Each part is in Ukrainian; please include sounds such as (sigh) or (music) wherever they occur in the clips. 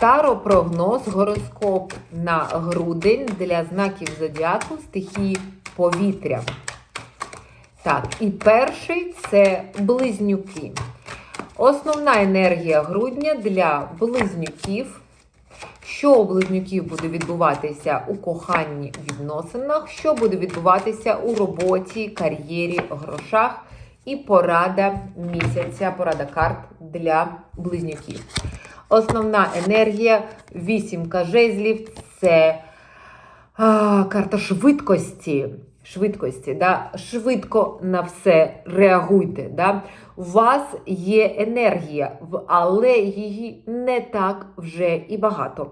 Таро-прогноз, гороскоп на грудень для знаків зодіаку стихії повітря. Так, і перший це близнюки. Основна енергія грудня для близнюків. Що у близнюків буде відбуватися у коханні відносинах, що буде відбуватися у роботі, кар'єрі, грошах і порада місяця, порада карт для близнюків. Основна енергія вісімка жезлів це а, карта швидкості. Швидкості, да? швидко на все реагуйте. Да? У вас є енергія, але її не так вже і багато.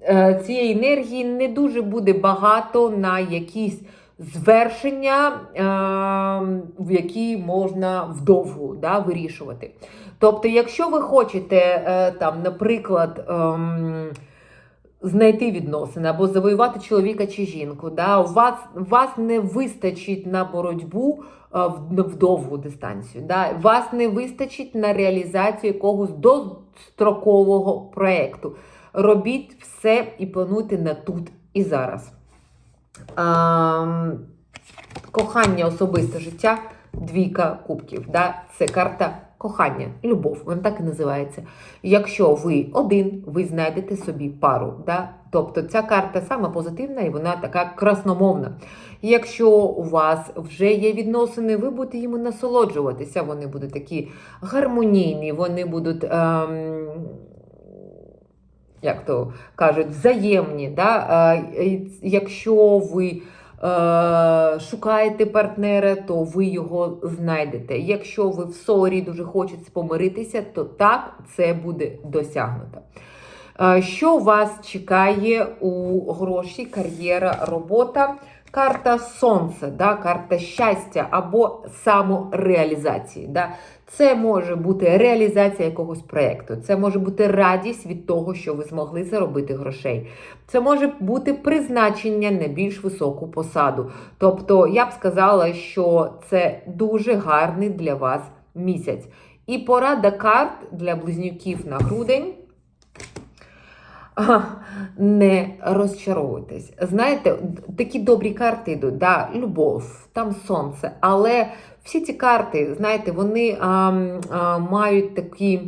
Е, Цієї енергії не дуже буде багато на якісь звершення, е, в які можна вдовгу да, вирішувати. Тобто, якщо ви хочете, е, там, наприклад, ем, знайти відносини або завоювати чоловіка чи жінку, да, у вас, вас не вистачить на боротьбу е, в, довгу дистанцію. Да, вас не вистачить на реалізацію якогось дострокового проєкту. Робіть все і плануйте на тут і зараз. Кохання, особисте життя, двійка кубків. Да? Це карта кохання, любов, вона так і називається. Якщо ви один, ви знайдете собі пару. Да? Тобто ця карта саме позитивна і вона така красномовна. Якщо у вас вже є відносини, ви будете їми насолоджуватися. Вони будуть такі гармонійні, вони будуть. Ем, як то кажуть, взаємні. Да? Якщо ви е, шукаєте партнера, то ви його знайдете. Якщо ви в ссорі дуже хочете помиритися, то так це буде досягнуто. Е, Що вас чекає у гроші, кар'єра, робота? Карта сонця, да, карта щастя або самореалізації. Да. Це може бути реалізація якогось проєкту, це може бути радість від того, що ви змогли заробити грошей. Це може бути призначення на більш високу посаду. Тобто, я б сказала, що це дуже гарний для вас місяць. І порада карт для близнюків на грудень. Не розчаровуйтесь. Знаєте, такі добрі карти йдуть, да, любов, там сонце. Але всі ці карти, знаєте, вони а, а, мають такі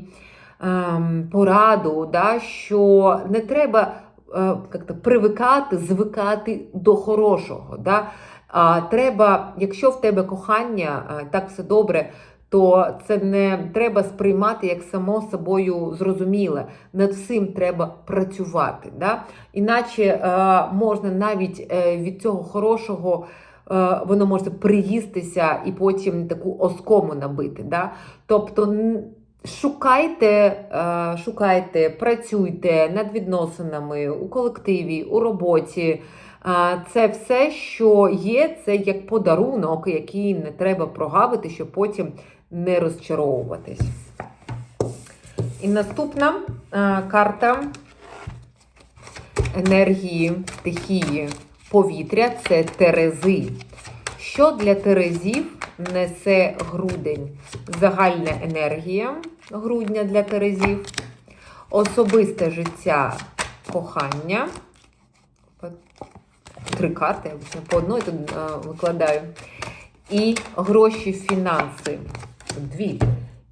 а, пораду, да, що не треба а, як-то привикати, звикати до хорошого. Да. А, треба, якщо в тебе кохання, а, так все добре, то це не треба сприймати як само собою зрозуміле. Над всім треба працювати. Да? Іначе е, можна навіть е, від цього хорошого. Е, Воно може приїстися і потім таку оскому набити. Да? Тобто шукайте, е, шукайте, працюйте над відносинами у колективі, у роботі. Це все, що є, це як подарунок, який не треба прогавити, щоб потім не розчаровуватись. І наступна карта енергії стихії повітря це Терези. Що для Терезів несе грудень? Загальна енергія грудня для Терезів, особисте життя кохання. Три карти, я по одной тут а, викладаю. І гроші, фінанси. Дві.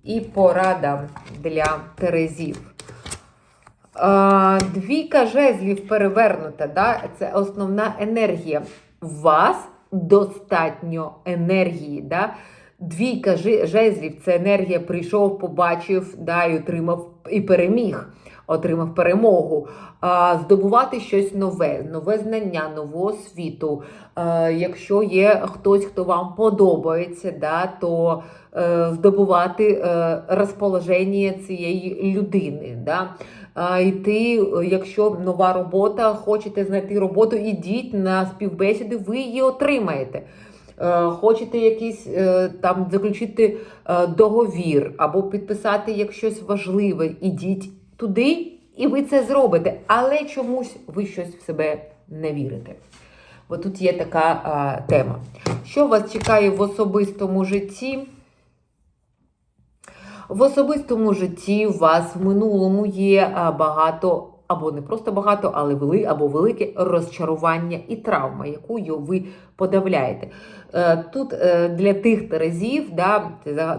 І порада для Терезів. А, Двійка жезлів перевернута, да? це основна енергія. У вас достатньо енергії. Да? Двійка жезлів це енергія прийшов, побачив, да, і отримав і переміг, отримав перемогу. А, здобувати щось нове, нове знання, нову освіту. Е, якщо є хтось, хто вам подобається, да, то е, здобувати е, розположення цієї людини. Да. Йти, якщо нова робота, хочете знайти роботу, ідіть на співбесіди, ви її отримаєте. Е, Хочете якийсь е, там заключити е, договір або підписати як щось важливе, ідіть туди, і ви це зробите. Але чомусь ви щось в себе не вірите. Бо тут є така а, тема. Що вас чекає в особистому житті? В особистому житті у вас в минулому є багато, або не просто багато, але вели, або велике розчарування і травма, яку ви подавляєте. Е, Тут е, для тих терезів, да,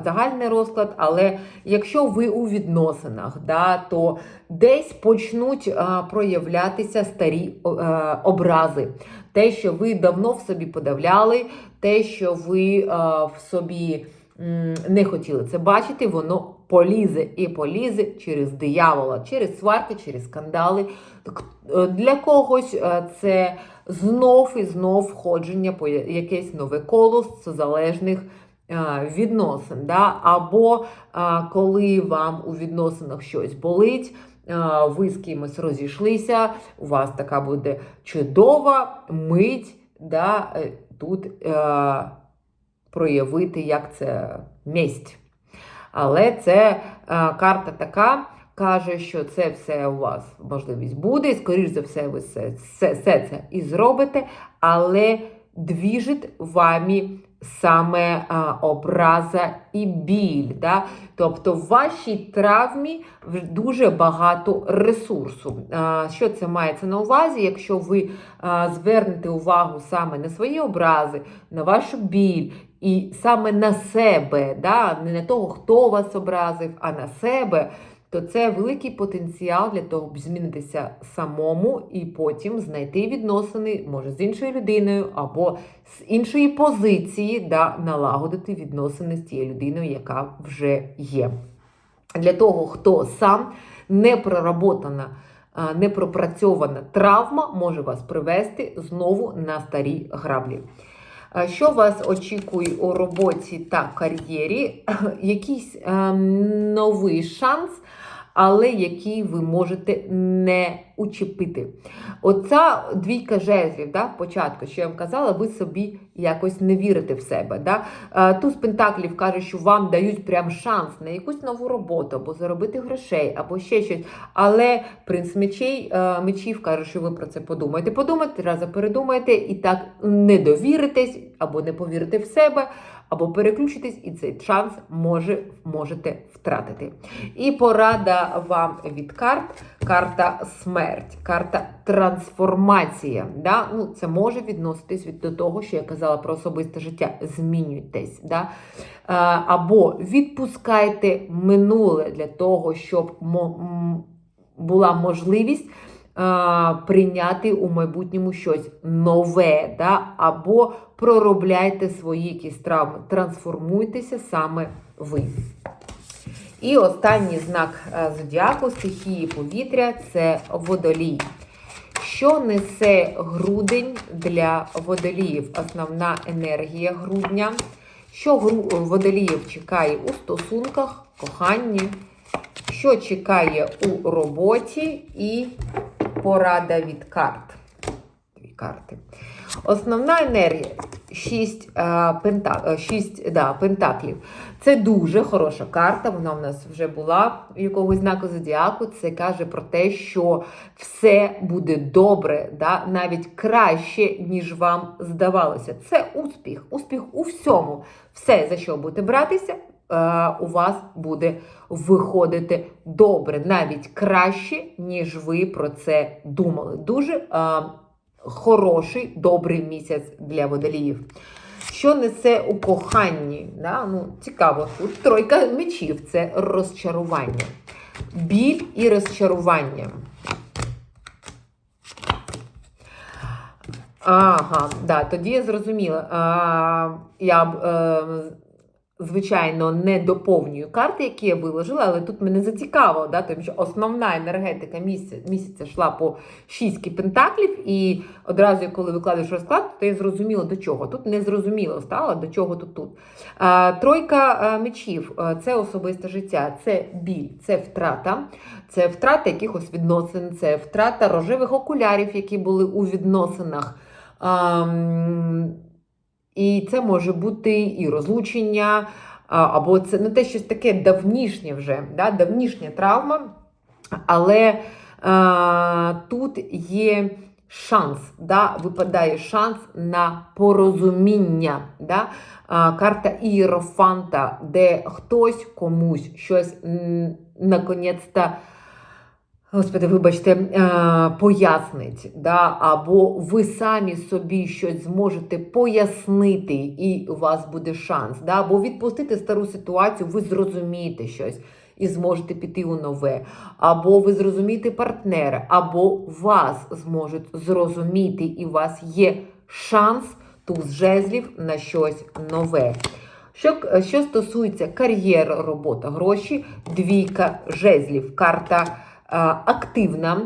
загальний розклад, але якщо ви у відносинах, да, то десь почнуть проявлятися старі е, образи. Те, що ви давно в собі подавляли, те, що ви в собі не хотіли це бачити, воно полізе і полізе через диявола, через сварки, через скандали. Е, Для когось е, це знов і знов входження по якесь нове коло соцзалежних е, відносин. Да? Або коли вам у відносинах щось болить. Ви з кимось розійшлися, у вас така буде чудова мить, да, тут проявити, як це месть. Але це е, карта така, каже, що це все у вас можливість буде, і, скоріш за все, ви все, все, все це і зробите, але двіжить вами саме а, образа і біль. Да? Тобто в вашій травмі дуже багато ресурсу. А, Що це мається на увазі? Якщо ви а, звернете увагу саме на свої образи, на вашу біль і саме на себе, да? не на того, хто вас образив, а на себе. То це великий потенціал для того, щоб змінитися самому і потім знайти відносини, може, з іншою людиною або з іншої позиції, да, налагодити відносини з тією людиною, яка вже є. Для того, хто сам не проработана, а, не пропрацьована травма може вас привести знову на старі граблі. Що вас очікує у роботі та кар'єрі? (clears throat) Якийсь ем, новий шанс, але який ви можете не учепити. Оця двійка жезлів, да, початку, що я вам казала, ви собі якось не вірите в себе. Да? Е, Туз Пентаклів каже, що вам дають прям шанс на якусь нову роботу, або заробити грошей, або ще щось. Але принц мечей, е, мечів каже, що ви про це подумаєте. Подумайте, разом передумаєте і так не довіритесь, або не повірите в себе, або переключитесь, і цей шанс може, можете втратити. І порада вам від карт: карта смерть, карта трансформація. Да? Ну, це може відноситись від до того, що я казала про особисте життя. Змінюйтесь. Да? Е, Або відпускайте минуле для того, щоб була можливість. е, Прийняти у майбутньому щось нове, да? або проробляйте свої якісь травми, трансформуйтеся саме ви. І останній знак е, зодіаку стихії повітря це водолій. Що несе грудень для водоліїв? Основна енергія грудня. Що водоліїв чекає у стосунках, коханні, що чекає у роботі і порада від карт. Дві карти. Основна енергія 6, пента, 6 да, пентаклів. Це дуже хороша карта. Вона в нас вже була у якогось знаку зодіаку. Це каже про те, що все буде добре, да? навіть краще, ніж вам здавалося. Це успіх, успіх у всьому. Все, за що будете братися, е, у вас буде виходити добре, навіть краще, ніж ви про це думали. Дуже е, хороший, добрий місяць для водоліїв. Що несе у коханні? Да? Ну, цікаво, тут тройка мечів це розчарування. Біль і розчарування. Ага, да, тоді я зрозуміла. А, я б, е, звичайно, не доповнюю карти, які я виложила, але тут мене зацікавило, да, тому що основна енергетика місяця, місяця йшла по шістки пентаклів, і одразу, коли викладаєш розклад, то я зрозуміла до чого. Тут не зрозуміло стало, до чого тут тут. А, тройка мечів це особисте життя, це біль, це втрата, це втрата якихось відносин, це втрата рожевих окулярів, які були у відносинах. Ам, і це може бути і розлучення, або це ну, те щось таке давнішнє вже, да, давнішня травма. Але а, тут є шанс, да, випадає шанс на порозуміння. Да? А, карта Ієрофанта, де хтось комусь щось наконець-то Господи, вибачте, е, пояснить, да? або ви самі собі щось зможете пояснити, і у вас буде шанс. Да? Або відпустити стару ситуацію, ви зрозумієте щось і зможете піти у нове. Або ви зрозумієте партнера, або вас зможуть зрозуміти, і у вас є шанс туз жезлів на щось нове. Що, що стосується кар'єри, робота, гроші, двійка жезлів, карта активна.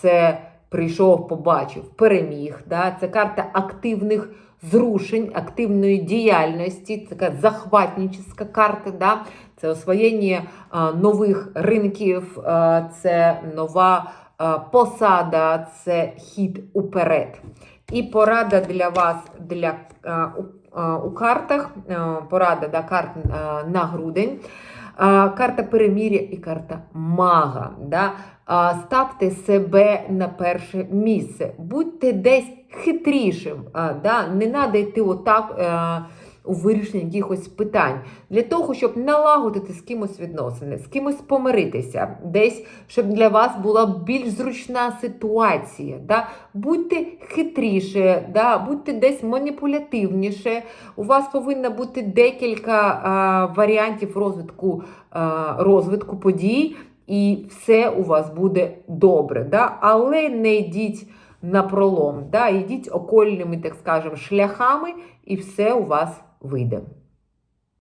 Це прийшов, побачив, переміг. Це карта активних зрушень, активної діяльності, це така захватническа карта. Це освоєння нових ринків, це нова посада, це хід уперед. І порада для вас для, у, у картах, порада да, карт на грудень. Карта перемір'я і карта мага. Да? Ставте себе на перше місце. Будьте десь хитрішим. Да? Не треба йти отак а, у вирішенні якихось питань. Для того, щоб налагодити з кимось відносини, з кимось помиритися, десь, щоб для вас була більш зручна ситуація. Да? Будьте хитріше, да? будьте десь маніпулятивніше. У вас повинно бути декілька а, варіантів розвитку, а, розвитку подій, і все у вас буде добре. Да? Але не йдіть на пролом, да? йдіть окольними, так скажемо, шляхами, і все у вас вийде.